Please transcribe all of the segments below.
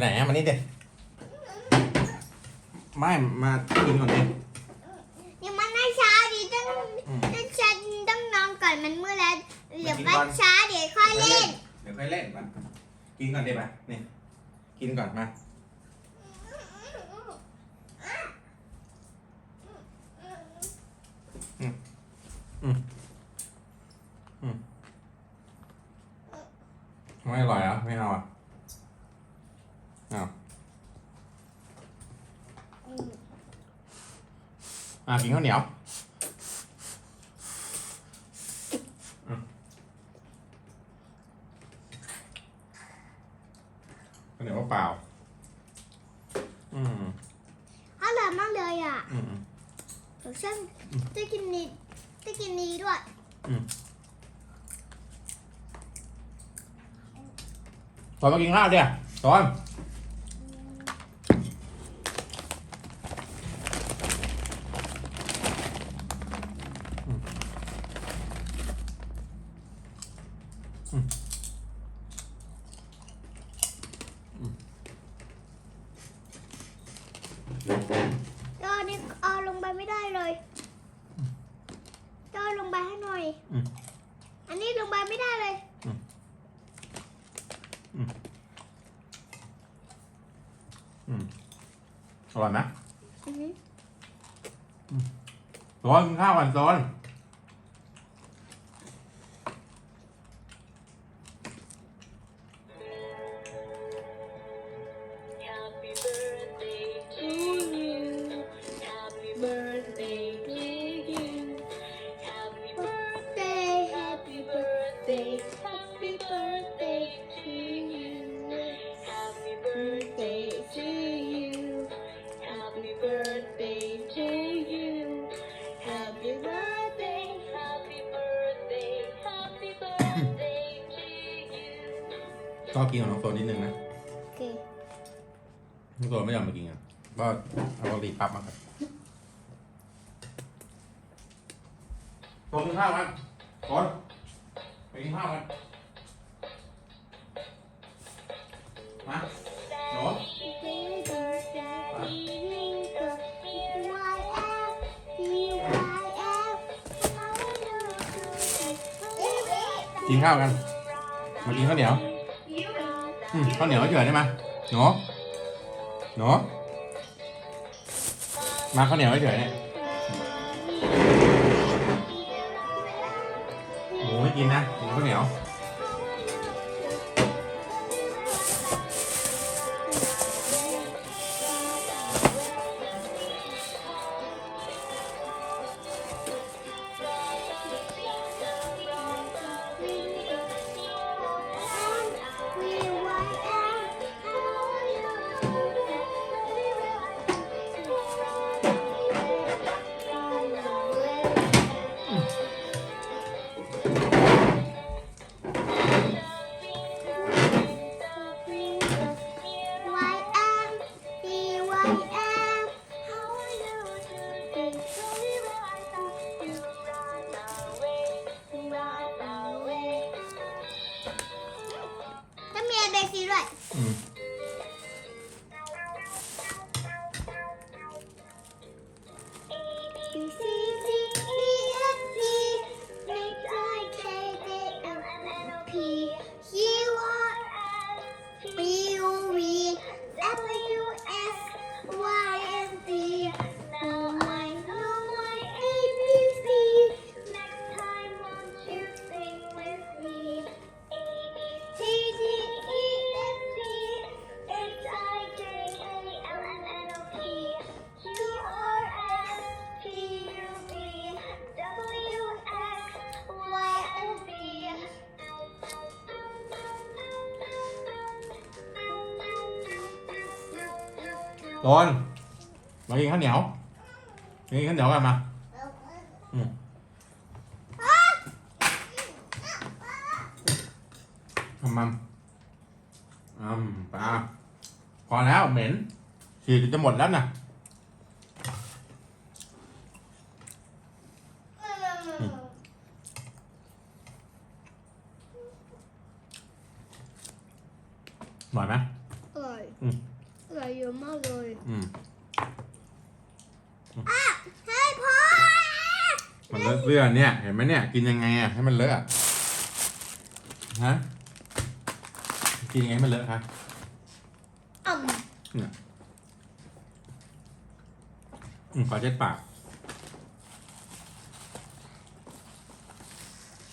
ไหนอะมานี่เด็ไม่มากินก่อนดิยังมันไม่ช้าดิต้องอืมต้องฉันต้องนอนก่อนมันมืดแล้วเดี๋ยวกินก็ก่อนช้าเดี๋ยวค่อยเล่น เดี๋ยวค่อยเล่นมากินก่อนดิมานี่กินก่อนมาไม่อร่อยเหรอะไม่เอาอะเอาอะ กินข้าวเหนียวอืมข้าวเหนียวเปล่าๆอืมอร่อยมากเลยอะอืมเดี๋ยวฉันจะกินนี้จะกินนี้ด้วยตอนมากินข้าวเดี๋ยวตอนอืม ตอนนี้เอาลงไปไม่ได้เลยตอนลงไปให้หน่ อยอันนี้ลงไปไม่ได้เลยอร่อยไหมอือหือตอนกินข้าวก่อนตอน ก็กินของน้องโซนนิดนึงนะโอเคน้องโซนไม่ยอมมากินอะก็เอากะหรี่ปั๊บมาครับโซนกินข้าวกันโซนไปกินข้าวกันมาโซนกินข้าวกัน มากินข้าวเหนียว อืมข้าวเหนียวเฉยได้ไหมหนูหนูมาข้าวเหนียวเฉยเนี่ยหมูไม่กินนะ โดนมากินข้าวเหนียวกินข้าวเหนียวกันมาอืมทำมัมอืมปลาพอแล้วเหม็นฉีดจะหมดแล้วนะอร่อยไหม อร่อย อะไรเยอะมากเลย อืม อะให้พ่อ มัน เลอะเสื้อเนี่ย เห็นไหมเนี่ย กินยังไงอะให้มันเลอะอะฮะ กินยังไงให้มันเลอะคะอ่เนี่ยอืมขอเช็ดปากำ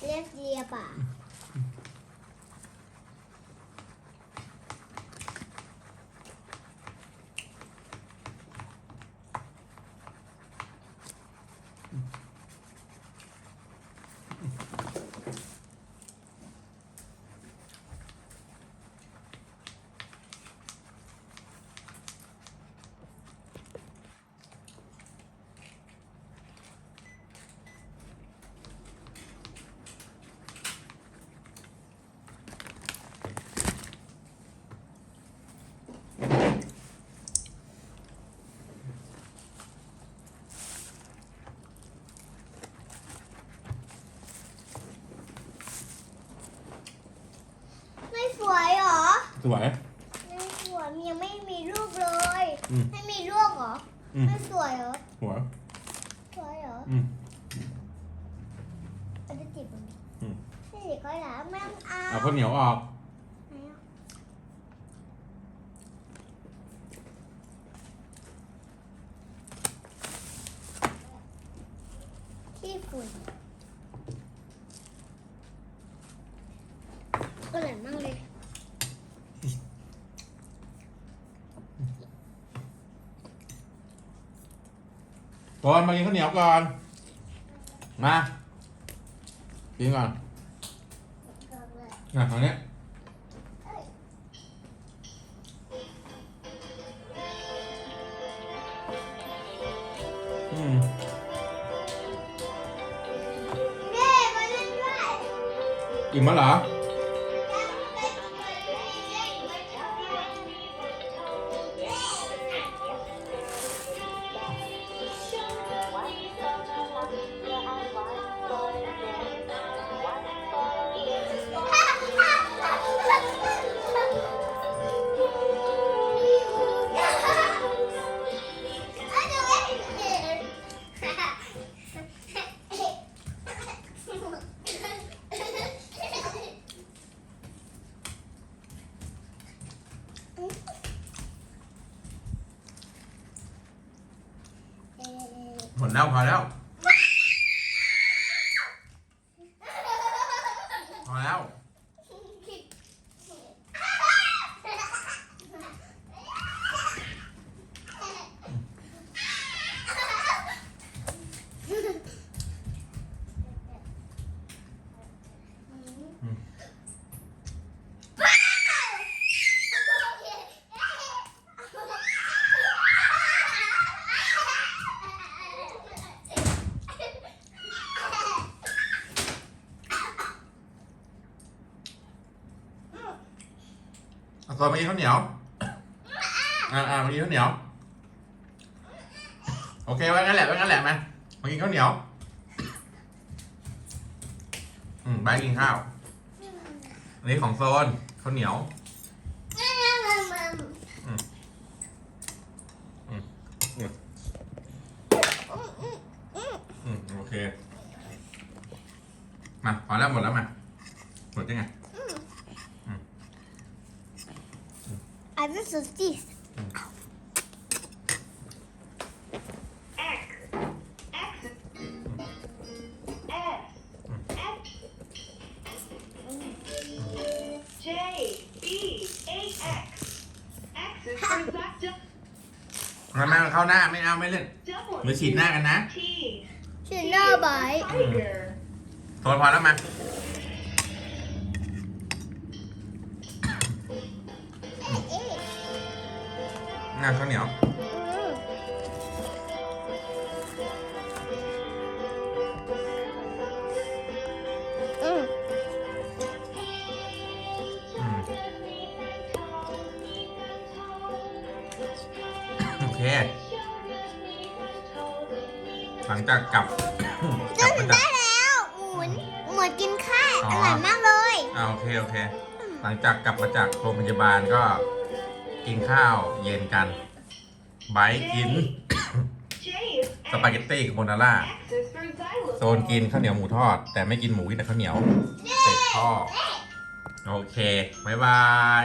เรียกเลียป่ะ ไม่สวยเหรอ สวย ไม่สวยมันยังไม่มีรูปเลยอืม ไม่มีรูปเหรออืมไม่สวยเหรอหัว สวยเหรออืมเอาจะจิบมันอืมไม่จิบก็แล้วไม่ต้องเอาเอาข้าวเหนียวออก ไหนอะขี้ฝุ่นก็เหลือมากเลย ก่อนมากินข้าวเหนียวก่อน มากินก่อนอะตรงนี้อืมเย้มาเล่นด้วยอิ่มแล้วเหรอ หมดแล้วพอแล้ว พอแล้ว เอาตัวมากินข้าวเหนียว อ่าอ่ามากินข้าวเหนียว โอเคไว้งั้นแหละไว้งั้นแหละมามากินข้าวเหนียว อืมไปกินข้าวอันนี้ของโซนข้าวเหนียว อืมโอเค มาพอแล้วหมดแล้วมาหมดยังไง I this is this. X X S X J B eight X X is for exact มามาเข้าหน้าไม่เอาไม่เล่น double หรือฉีดหน้ากันนะ T ชื่อหน้าไบ tiger โซนพอแล้วมาเงานข้าวเหนียวอืมอืมโอเค หลังจากกลับ กลับมาจาก ได้แล้วหมุนหมุนกินข้าวอ๋ออร่อยมากเลย อ่าโอเค โอเค หลังจากกลับมาจากโรงพยาบาลก็ กินข้าวเย็นกันไบร์ทกิน J is สปาเกตตี้กับโบนาร่า X is for xylophone. โซนกินข้าวเหนียวหมูทอด แต่ไม่กินหมูกินแต่ข้าวเหนียวเสร็จพ่อโอเค บ๊ายบาย